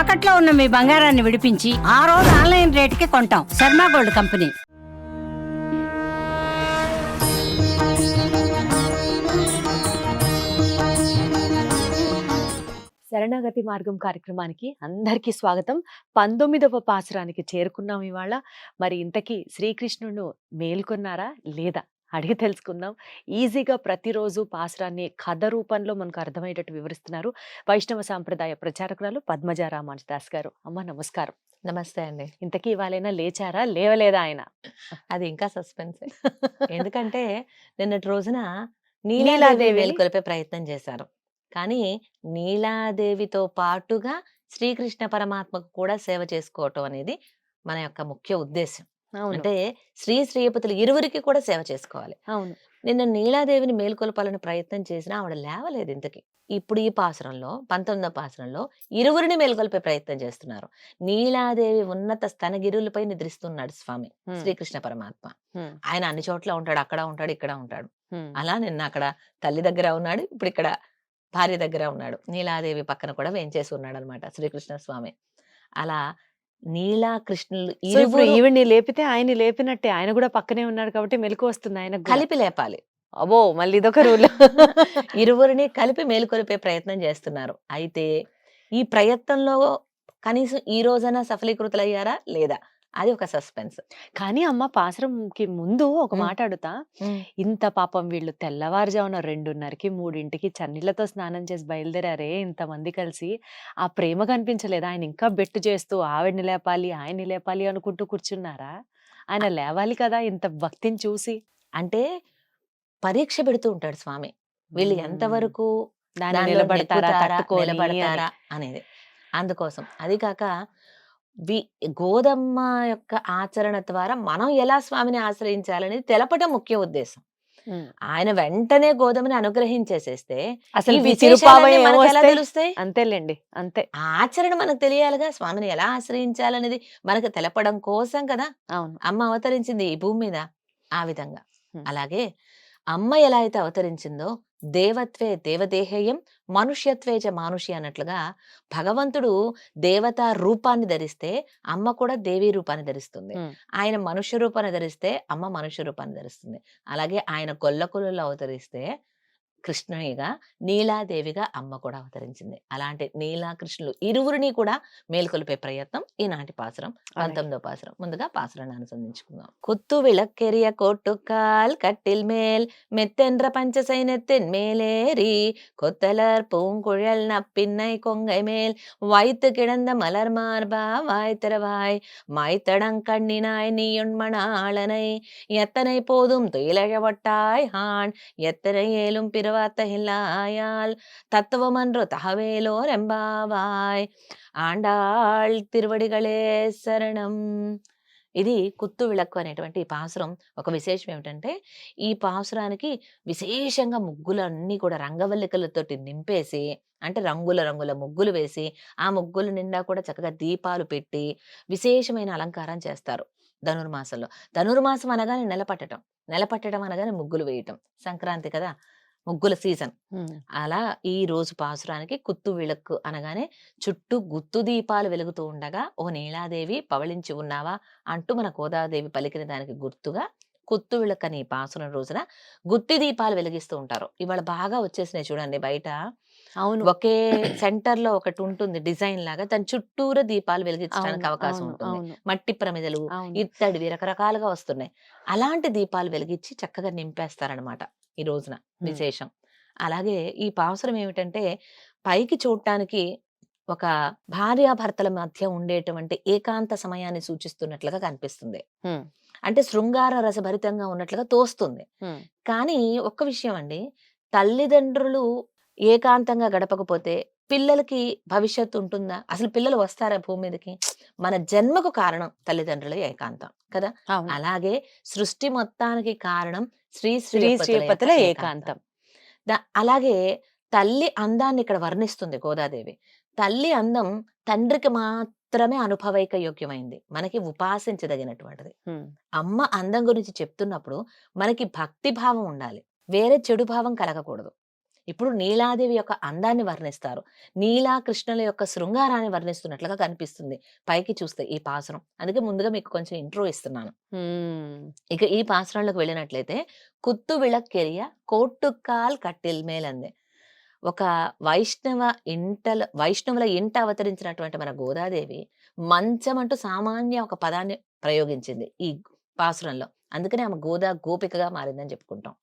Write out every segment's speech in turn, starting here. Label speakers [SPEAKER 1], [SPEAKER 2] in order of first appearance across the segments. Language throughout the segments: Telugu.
[SPEAKER 1] తాకట్లో ఉన్న మీ బంగారాన్ని విడిపించి ఆ రోజు ఆన్లైన్ రేటుకి కొంటాం. Sharma gold company.
[SPEAKER 2] శరణాగతి మార్గం కార్యక్రమానికి అందరికీ స్వాగతం. పంతొమ్మిదవ పాసురానికి చేరుకున్నాం ఇవాళ. మరి ఇంతకీ శ్రీకృష్ణుడు మేల్కొన్నారా లేదా? అడిగి తెలుసుకుందాం. ఈజీగా ప్రతిరోజు పాసురాన్ని కథ రూపంలో మనకు అర్థమయ్యేటట్టు వివరిస్తున్నారు వైష్ణవ సాంప్రదాయ ప్రచారకురాలు పద్మజా రామానుజ దాస్ గారు. అమ్మ నమస్కారం.
[SPEAKER 3] నమస్తే అండి.
[SPEAKER 2] ఇంతకీ ఇవాళైనా లేచారా? లేవలేదా ఆయన?
[SPEAKER 3] అది ఇంకా సస్పెన్స్. ఎందుకంటే నిన్నటి రోజున
[SPEAKER 2] నీలాదేవి-
[SPEAKER 3] మేల్కొలిపే ప్రయత్నం చేశారు. కానీ నీలాదేవితో పాటుగా శ్రీకృష్ణ పరమాత్మకు కూడా సేవ చేసుకోవటం అనేది మన యొక్క ముఖ్య ఉద్దేశం
[SPEAKER 2] అవును.
[SPEAKER 3] అంటే శ్రీ శ్రీయపతులు ఇరువురికి కూడా సేవ చేసుకోవాలి.
[SPEAKER 2] అవును.
[SPEAKER 3] నిన్న నీలాదేవిని మేల్కొల్పాలని ప్రయత్నం చేసినా ఆవిడ లేవలేదు ఇంతకి. ఇప్పుడు ఈ పాసురంలో పంతొమ్మిదో పాసురంలో ఇరువురిని మేల్కొల్పే ప్రయత్నం చేస్తున్నారు. నీలాదేవి ఉన్నత స్తనగిరులపై నిద్రిస్తున్నాడు స్వామి
[SPEAKER 2] హ్మ్.
[SPEAKER 3] శ్రీకృష్ణ పరమాత్మ.
[SPEAKER 2] హ్మ్.
[SPEAKER 3] ఆయన అన్ని చోట్ల ఉంటాడు అక్కడ ఉంటాడు ఇక్కడ ఉంటాడు.
[SPEAKER 2] హ్మ్.
[SPEAKER 3] అలా నిన్న అక్కడ తల్లి దగ్గర ఉన్నాడు ఇప్పుడు ఇక్కడ భార్య దగ్గర ఉన్నాడు. నీలాదేవి పక్కన కూడా వేంచేసి ఉన్నాడు అనమాట శ్రీకృష్ణ స్వామి. అలా నీలా కృష్ణులు
[SPEAKER 2] ఇప్పుడు
[SPEAKER 3] ఇరువురు
[SPEAKER 2] ఈవిడ్ని లేపితే ఆయన లేపినట్టే. ఆయన కూడా పక్కనే ఉన్నాడు కాబట్టి మెలకు వస్తుంది ఆయన
[SPEAKER 3] కలిపి లేపాలి.
[SPEAKER 2] అబో మళ్ళీ ఇదొక రూల్.
[SPEAKER 3] ఇరువురిని కలిపి మేలుకొలిపే ప్రయత్నం చేస్తున్నారు. అయితే ఈ ప్రయత్నంలో కనీసం ఈ రోజైనా సఫలీకృతులయ్యారా? లేదా? అది ఒక సస్పెన్స్.
[SPEAKER 2] కానీ అమ్మ పాసరంకి ముందు ఒక. మాట అడుగుతా ఇంత పాపం వీళ్ళు తెల్లవారుజామున రెండున్నరకి మూడింటికి చన్నీళ్ళతో స్నానం చేసి బయలుదేరారే ఇంతమంది కలిసి ఆ ప్రేమ కనిపించలేదు. ఆయన ఇంకా బెట్టు చేస్తూ ఆవిడ్ని లేపాలి ఆయన్ని లేపాలి అనుకుంటూ కూర్చున్నారా? ఆయన లేవాలి కదా ఇంత భక్తిని చూసి.
[SPEAKER 3] అంటే పరీక్ష పెడుతూ ఉంటాడు స్వామి. వీళ్ళు. ఎంతవరకు
[SPEAKER 2] నిలబడతారా.
[SPEAKER 3] నిలబడతారా? అనేది. అందుకోసం. అది కాక వి గోదమ్మ యొక్క ఆచరణ ద్వారా మనం ఎలా స్వామిని ఆశ్రయించాలనేది తెలపడం ముఖ్య ఉద్దేశం. ఆయన వెంటనే గోధుమని అనుగ్రహించేసేస్తే
[SPEAKER 2] అసలు?
[SPEAKER 3] తెలుస్తాయి
[SPEAKER 2] అంతేలేండి అంతే
[SPEAKER 3] ఆచరణ మనకు తెలియాలిగా స్వామిని ఎలా ఆశ్రయించాలనేది మనకు తెలపడం కోసం కదా
[SPEAKER 2] అవును
[SPEAKER 3] అమ్మ అవతరించింది ఈ భూమి మీద ఆ విధంగా. అలాగే అమ్మ ఎలా అయితే అవతరించిందో దేవత్వే దేవదేహేయం మనుష్యత్వే చ మానుషి అన్నట్లుగా భగవంతుడు దేవతా రూపాన్ని ధరిస్తే అమ్మ కూడా దేవీ రూపాన్ని ధరిస్తుంది. ఆయన మనుష్య రూపాన్ని ధరిస్తే అమ్మ మనుష్య రూపాన్ని ధరిస్తుంది అలాగే ఆయన గొల్లకులలో అవతరిస్తే కృష్ణునిగా నీలాదేవిగా అమ్మ కూడా అవతరించింది. అలాంటి నీలా కృష్ణులు ఇరువురిని కూడా మేల్కొలిపే ప్రయత్నం ఈనాటి పాసురం పంతొమ్మిదో పాసురం. ముందుగా పాసురాన్ని అనుసంధించుకుందాం. కొత్తు విలక్కెరియ కొట్టు కాల్ కట్టిల్ మేల్ మెత్తెండ్ర పஞ்சసైనెత్తిన్ మేలేరి కొత్తలర్ పూంకుళల్ నప్పిన్నై కొంగై మేల్ வாய்த்து కిడంద మలర్ మార్బా వాయ్ తెరవాయ్ மாய்த்தடங் கண்ணினாய் நீயுண்மணாளனை எத்தனை போதும் துயிலழவட்டாய் ஹான் எத்தனை ஏலும் பிற திரவாத்த ஹில்லாயால் தத்துவமன்றோ தகவேலோ ரெம்பாவாய் ఆండాళ్ తిరువడిగలే శరణం. ఇది కుత్తు విలక్కు అనేటువంటి ఈ పాసురం. ఒక విశేషం ఏమిటంటే ఈ పాసురానికి విశేషంగా ముగ్గులన్నీ కూడా రంగవల్లికలతోటి నింపేసి అంటే రంగుల రంగుల ముగ్గులు వేసి ఆ ముగ్గులు నిండా కూడా చక్కగా దీపాలు పెట్టి విశేషమైన అలంకారం చేస్తారు ధనుర్మాసంలో. ధనుర్మాసం అనగానే నెలపట్టడం నెలపట్టడం అనగానే ముగ్గులు వేయటం. సంక్రాంతి కదా? ముగ్గుల సీజన్. అలా ఈ రోజు పాసురానికి కుత్తు విళక్కు అనగానే చుట్టూ గుత్తు దీపాలు వెలుగుతూ ఉండగా ఓ నీలాదేవి పవళించి ఉన్నావా? అంటూ మన గోదాదేవి పలికిన దానికి గుర్తుగా కుత్తు విళక్కని పాసురం రోజున గుత్తి దీపాలు వెలిగిస్తూ ఉంటారు. ఇవాళ బాగా వచ్చేసినాయి చూడండి బయట.
[SPEAKER 2] అవును.
[SPEAKER 3] ఒకే సెంటర్లో ఒకటి ఉంటుంది డిజైన్ లాగా దాని చుట్టూరా దీపాలు వెలిగించడానికి అవకాశం ఉంటుంది. మట్టి ప్రమిదలు ఇత్తడివి రకరకాలుగా వస్తున్నాయి. అలాంటి దీపాలు వెలిగించి చక్కగా నింపేస్తారనమాట ఈ రోజున. విశేషం అలాగే ఈ పావసరం ఏమిటంటే పైకి చూడటానికి ఒక భార్యాభర్తల మధ్య ఉండేటువంటి ఏకాంత సమయాన్ని సూచిస్తున్నట్లుగా కనిపిస్తుంది. అంటే శృంగార రసభరితంగా ఉన్నట్లుగా తోస్తుంది. కానీ ఒక్క విషయం అండి తల్లిదండ్రులు ఏకాంతంగా గడపకపోతే పిల్లలకి భవిష్యత్తు ఉంటుందా అసలు పిల్లలు వస్తారా భూమి మీదకి మన జన్మకు కారణం తల్లిదండ్రుల ఏకాంతం కదా. అలాగే సృష్టి మొత్తానికి కారణం శ్రీ
[SPEAKER 2] శ్రీ
[SPEAKER 3] శ్రీపతుల
[SPEAKER 2] ఏకాంతం.
[SPEAKER 3] ద- అలాగే తల్లి అందాన్ని ఇక్కడ వర్ణిస్తుంది గోదాదేవి. తల్లి అందం తండ్రికి మాత్రమే అనుభవైక యోగ్యమైంది. మనకి ఉపాసించదగినటువంటిది. అమ్మ అందం గురించి చెప్తున్నప్పుడు మనకి భక్తి భావం ఉండాలి. వేరే చెడు భావం కలగకూడదు. ఇప్పుడు నీలాదేవి యొక్క అందాన్ని వర్ణిస్తారు. నీలా కృష్ణుల యొక్క శృంగారాన్ని వర్ణిస్తున్నట్లుగా కనిపిస్తుంది. పైకి చూస్తే ఈ పాసరం అందుకే ముందుగా మీకు కొంచెం ఇంట్రో ఇస్తున్నాను. ఇక ఈ పాసరంలోకి వెళ్ళినట్లయితే కుత్తు విళక్కెరియ కోట్టుకాల్ కట్టిల్ మేలంది. ఒక వైష్ణవ ఇంటల వైష్ణవుల ఇంట అవతరించినటువంటి మన గోదాదేవి మంచం అంటూ సామాన్య ఒక పదాన్ని ప్రయోగించింది ఈ పాసురంలో అందుకనే ఆమె గోదా గోపికగా మారిందని చెప్పుకుంటాం.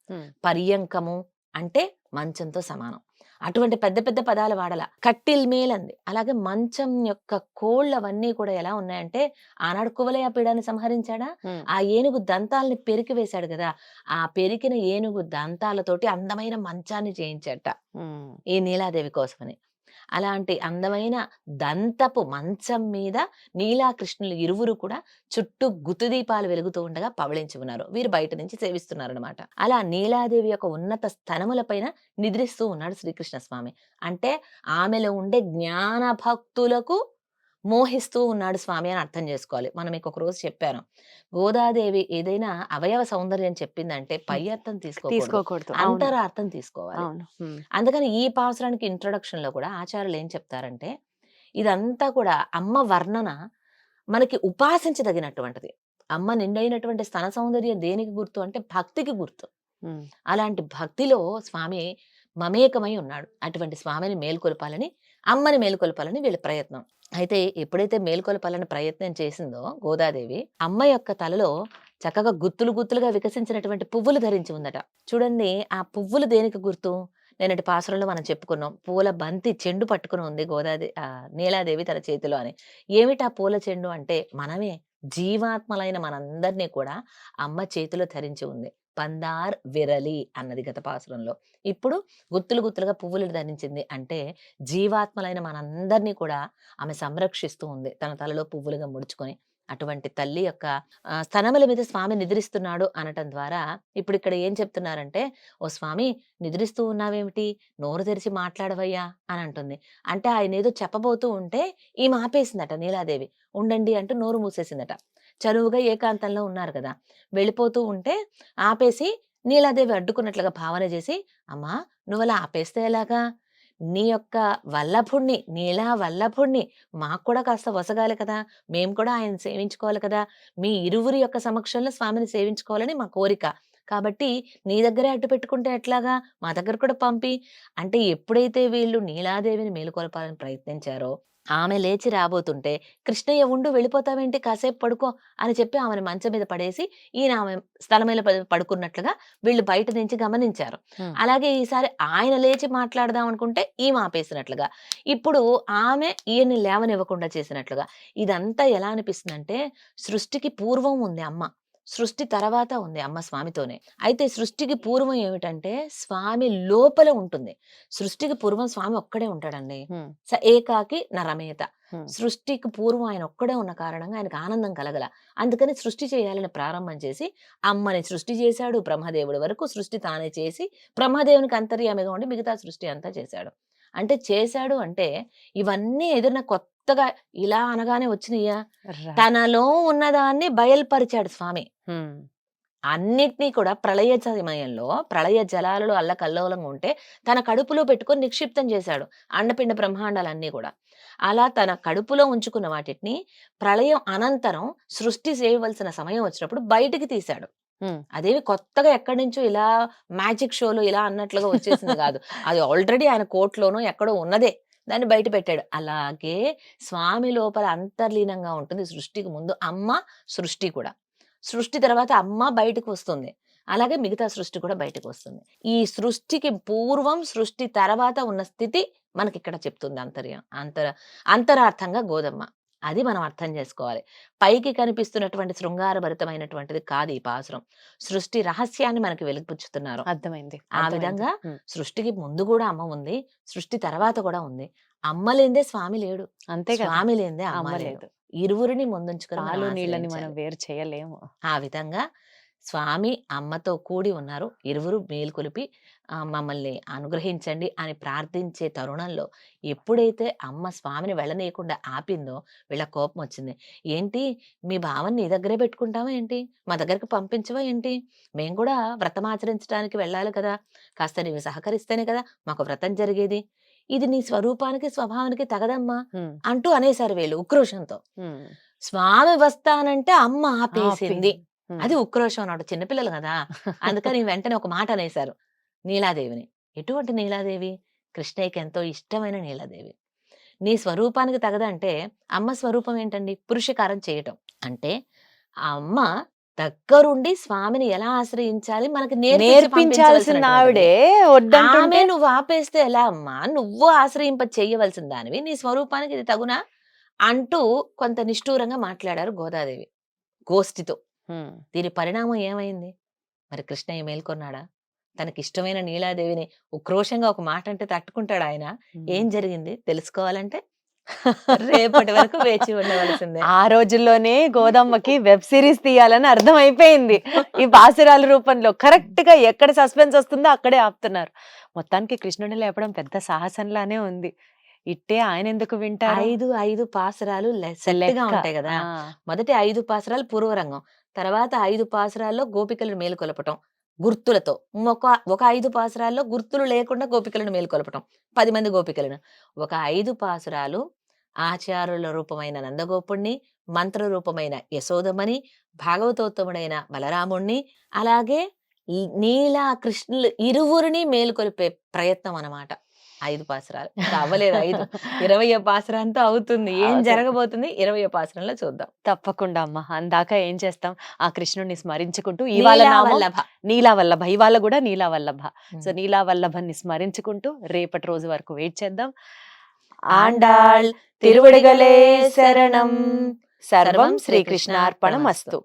[SPEAKER 3] పర్యంకము అంటే మంచంతో సమానం. అటువంటి పెద్ద పెద్ద పదాలు వాడాల. కట్టిల్ మేలంది అలాగే మంచం యొక్క కోళ్ళవన్నీ కూడా ఎలా ఉన్నాయంటే ఆనాడు కువలయ పీడాన్ని సంహరించాడా. ఆ ఏనుగు దంతాలని పెరికి వేశాడు కదా! ఆ పెరికిన ఏనుగు దంతాలతోటి అందమైన మంచాన్ని చేయించట. ఈ నీలాదేవి కోసమని. అలాంటి అందమైన దంతపు మంచం మీద నీలాకృష్ణులు ఇరువురు కూడా చుట్టూ గుతుదీపాలు వెలుగుతూ ఉండగా పవళించి ఉన్నారు. వీరు బయట నుంచి సేవిస్తున్నారనమాట అలా నీలాదేవి యొక్క ఉన్నత స్థనములపైన నిద్రిస్తూ ఉన్నాడు శ్రీకృష్ణ స్వామి అంటే ఆమెలో ఉండే జ్ఞాన భక్తులకు మోహిస్తూ ఉన్నాడు స్వామి అని అర్థం చేసుకోవాలి. మనం మీకు ఒక రోజు చెప్పాను. గోదాదేవి ఏదైనా అవయవ సౌందర్యం చెప్పిందంటే పై అర్థం తీసుకోకూడదు. అంతర అర్థం తీసుకోవాలి. అందుకని ఈ పాసురానికి ఇంట్రొడక్షన్లో కూడా ఆచార్యులు ఏం చెప్తారంటే ఇదంతా కూడా అమ్మ వర్ణన మనకి ఉపాసించదగినటువంటిది. అమ్మ నిండైనటువంటి స్తన సౌందర్యం దేనికి గుర్తు అంటే భక్తికి గుర్తు. అలాంటి భక్తిలో స్వామి మమేకమై ఉన్నాడు. అటువంటి స్వామిని మేల్కొల్పాలని అమ్మని మేల్కొల్పాలని వీళ్ళ ప్రయత్నం. అయితే ఎప్పుడైతే మేల్కొలపాలని ప్రయత్నం చేసిందో గోదాదేవి అమ్మ యొక్క తలలో చక్కగా గుత్తులు గుత్తులుగా వికసించినటువంటి పువ్వులు ధరించి ఉందట. చూడండి ఆ పువ్వులు దేనికి గుర్తు? నేనటి పాసురంలో మనం చెప్పుకున్నాం పూల బంతి చెండు పట్టుకుని ఉంది గోదాదేవి నీలాదేవి తన చేతిలో అని. ఏమిటి ఆ పూల చెండు అంటే మనమే జీవాత్మలైన మనందరినీ కూడా అమ్మ చేతిలో ధరించి ఉంది. పందార్ విరలి అన్నది గత పాసురంలో. ఇప్పుడు గుత్తులు గుత్తులుగా పువ్వులు ధరించింది అంటే జీవాత్మలైన మనందరినీ కూడా ఆమె సంరక్షిస్తూ ఉంది. తన తలలో పువ్వులుగా ముడుచుకొని అటువంటి తల్లి యొక్క ఆ, స్తనముల మీద స్వామి నిద్రిస్తున్నాడు అనటం ద్వారా ఇప్పుడు ఇక్కడ ఏం చెప్తున్నారంటే ఓ స్వామి నిద్రిస్తూ ఉన్నావేమిటి? నోరు తెరిచి మాట్లాడవయ్యా అని అంటుంది. అంటే ఆయన ఏదో చెప్పబోతూ ఉంటే ఈమె ఆపేసిందట నీలాదేవి. ఉండండి అంటూ నోరు మూసేసిందట. చనువుగా ఏకాంతంలో ఉన్నారు కదా! వెళ్ళిపోతూ ఉంటే ఆపేసి నీలాదేవి అడ్డుకున్నట్లుగా భావన చేసి అమ్మా నువ్వు అలా ఆపేస్తే ఎలాగా? నీ యొక్క వల్లభుణ్ణి నీలా వల్లభుణ్ణి మాకు కూడా కాస్త వసగాలి కదా! మేము కూడా ఆయన సేవించుకోవాలి కదా! మీ ఇరువురి యొక్క సమక్షంలో స్వామిని సేవించుకోవాలని మా కోరిక. కాబట్టి నీ దగ్గరే అడ్డు పెట్టుకుంటే ఎట్లాగా? మా దగ్గర కూడా పంపి. అంటే ఎప్పుడైతే వీళ్ళు నీలాదేవిని మేలుకొల్పాలని ప్రయత్నించారో ఆమె లేచి రాబోతుంటే కృష్ణయ్య ఉండు వెళ్ళిపోతావేంటి? కాసేపు పడుకో అని చెప్పి ఆమెను మంచం మీద పడేసి ఈయన ఆమె స్థలం మీద పడు- పడుకున్నట్లుగా వీళ్ళు బయట నుంచి గమనించారు. అలాగే ఈసారి ఆయన లేచి మాట్లాడదాం అనుకుంటే ఈమె ఆపేసినట్లుగా. ఇప్పుడు ఆమె ఈయన్ని లేవనివ్వకుండా చేసినట్లుగా. ఇదంతా ఎలా అనిపిస్తుందంటే సృష్టికి పూర్వం ఉంది అమ్మ. సృష్టి తర్వాత ఉంది అమ్మ స్వామితోనే. అయితే సృష్టికి పూర్వం ఏమిటంటే స్వామి లోపల ఉంటుంది. సృష్టికి పూర్వం స్వామి ఒక్కడే ఉంటాడండి. స ఏకాకి నరమేత. సృష్టికి పూర్వం ఆయన ఒక్కడే ఉన్న కారణంగా ఆయనకు ఆనందం కలగల. అందుకని సృష్టి చేయాలని ప్రారంభం చేసి అమ్మని సృష్టి చేశాడు. బ్రహ్మదేవుడి వరకు సృష్టి తానే చేసి బ్రహ్మదేవునికి అంతర్యామిగా ఉండి మిగతా సృష్టి అంతా చేశాడు. అంటే చేశాడు అంటే ఇవన్నీ ఏదైనా కొత్తగా ఇలా అనగానే వచ్చినాయా
[SPEAKER 2] రా-
[SPEAKER 3] తనలో ఉన్నదాన్ని బయల్పరిచాడు స్వామి.
[SPEAKER 2] హ్మ్.
[SPEAKER 3] అన్నిటినీ కూడా ప్రళయ సమయంలో ప్రళయ జలాలలో అల్లకల్లోలంగా ఉంటే తన కడుపులో పెట్టుకొని నిక్షిప్తం చేశాడు అండపిండ బ్రహ్మాండాలన్నీ కూడా. అలా తన కడుపులో ఉంచుకున్న వాటిని ప్రళయం అనంతరం సృష్టి చేయవలసిన సమయం వచ్చినప్పుడు బయటికి తీశాడు.
[SPEAKER 2] హ్మ్.
[SPEAKER 3] అదేమి కొత్తగా ఎక్కడి నుంచో ఇలా మ్యాజిక్ షోలో ఇలా అన్నట్లుగా వచ్చేసింది కాదు. అది ఆల్రెడీ ఆయన కోర్టులోనో ఎక్కడో ఉన్నదే. దాన్ని బయట పెట్టాడు. అలాగే స్వామి లోపల అంతర్లీనంగా ఉంటుంది సృష్టికి ముందు అమ్మ సృష్టి కూడా. సృష్టి తర్వాత అమ్మ బయటకు వస్తుంది. అలాగే మిగతా సృష్టి కూడా బయటకు వస్తుంది. ఈ సృష్టికి పూర్వం సృష్టి తర్వాత ఉన్న స్థితి మనకి ఇక్కడ చెప్తుంది అంతర్యం అంతర అంతరార్థంగా గోదమ్మ అది మనం అర్థం చేసుకోవాలి. పైకి కనిపిస్తున్నటువంటి శృంగారభరితమైనటువంటిది కాదు ఈ పాసురం. సృష్టి రహస్యాన్ని మనకి వెలుగుపుచ్చుతున్నారు.
[SPEAKER 2] అర్థమైంది.
[SPEAKER 3] ఆ. విధంగా. సృష్టికి ముందు కూడా అమ్మ ఉంది. సృష్టి తర్వాత కూడా ఉంది. అమ్మ లేందే స్వామి లేడు.
[SPEAKER 2] అంతే
[SPEAKER 3] స్వామి లేందే అమ్మ లేదు. ఇరువురిని ముందుంచుకొని
[SPEAKER 2] పాలు నీళ్ళని మనం. వేరు చేయలేము.
[SPEAKER 3] ఆ విధంగా స్వామి అమ్మతో కూడి ఉన్నారు. ఇరువురు మేలుకొలిపి మమ్మల్ని అనుగ్రహించండి అని ప్రార్థించే తరుణంలో ఎప్పుడైతే అమ్మ స్వామిని వెళ్ళనీయకుండా ఆపిందో వీళ్ళ కోపం వచ్చింది. ఏంటి? మీ భావన నీ దగ్గరే పెట్టుకుంటావా ఏంటి? మా దగ్గరికి పంపించవా ఏంటి? మేము కూడా వ్రతం ఆచరించడానికి వెళ్ళాలి కదా. కాస్త నీవు సహకరిస్తేనే కదా మాకు వ్రతం జరిగేది. ఇది నీ స్వరూపానికి స్వభావానికి తగదమ్మా అంటూ అనేశారు వీళ్ళు ఉక్రోషంతో. స్వామి వస్తానంటే అమ్మ ఆపేసింది. అది ఉక్రోషం అన్నాడు చిన్నపిల్లలు కదా. అందుకని వెంటనే ఒక మాట అనేశారు. నీలాదేవిని. ఎటువంటి నీలాదేవి? కృష్ణయ్యకి ఎంతో ఇష్టమైన నీలాదేవి. నీ స్వరూపానికి తగదంటే అమ్మ స్వరూపం ఏంటండి? పురుషకారం చేయటం. అంటే ఆ అమ్మ దగ్గరుండి స్వామిని ఎలా ఆశ్రయించాలి? మనకి నేర్పించి
[SPEAKER 2] నేర్పించాల్సిన. ఆవిడే
[SPEAKER 3] ఆమె నువ్వు ఆపేస్తే ఎలా? అమ్మా నువ్వు ఆశ్రయింప చేయవలసిన దానివి నీ స్వరూపానికి ఇది తగునా? అంటూ కొంత నిష్ఠూరంగా మాట్లాడారు గోదాదేవి గోష్ఠితో. దీని పరిణామం ఏమైంది? మరి కృష్ణయ్య మేల్కొన్నాడా? తనకి ఇష్టమైన నీలాదేవిని ఉక్రోషంగా ఒక మాట అంటే తట్టుకుంటాడు ఆయన. ఏం జరిగింది? తెలుసుకోవాలంటే? రేపటి వరకు వేచి ఉండవలసిందే.
[SPEAKER 2] ఆ రోజుల్లోనే గోదమ్మకి వెబ్ సిరీస్ తీయాలని అర్థమైపోయింది. ఈ బాసురాల రూపంలో కరెక్ట్గా ఎక్కడ సస్పెన్స్ వస్తుందో అక్కడే ఆపుతున్నారు. మొత్తానికి కృష్ణుని లేపడం పెద్ద సాహసంలానే ఉంది. ఇట్టే ఆయన ఎందుకు వింటారు?
[SPEAKER 3] ఐదు ఐదు పాసరాలు. ఉంటాయి కదా. మొదటి ఐదు పాసరాలు పూర్వరంగం. తర్వాత ఐదు పాసరాల్లో గోపికలను మేలుకొలపటం. గుర్తులతో. ఒక ఒక ఐదు పాసురాల్లో గుర్తులు లేకుండా గోపికలను మేలుకొలపటం. పది మంది గోపికలను. ఒక ఐదు పాసురాలు ఆచార్యుల రూపమైన నందగోపుణ్ణి మంత్ర రూపమైన యశోదమని భాగవతోత్తముడైన బలరాముణ్ణి అలాగే నీలా కృష్ణులు ఇరువురిని మేలుకొలిపే ప్రయత్నం అన్నమాట. ఐదు పాసురాలు. అవ్వలేదు ఐదు. ఇరవై పాసురంతో అవుతుంది. ఏం. జరగబోతుంది? ఇరవై పాసురంలో చూద్దాం.
[SPEAKER 2] తప్పకుండా అమ్మ. అందాక ఏం చేస్తాం? ఆ కృష్ణుడిని స్మరించుకుంటూ ఇవాళ నామం
[SPEAKER 3] నీలావల్లభ.
[SPEAKER 2] నీలా వల్లభ. ఇవాళ కూడా నీలా వల్లభ. సో. నీలా వల్లభని స్మరించుకుంటూ రేపటి రోజు వరకు వెయిట్ చేద్దాం.
[SPEAKER 3] ఆండాళ్
[SPEAKER 2] తిరువడిగలే శరణం. సర్వం శ్రీకృష్ణార్పణం అస్తు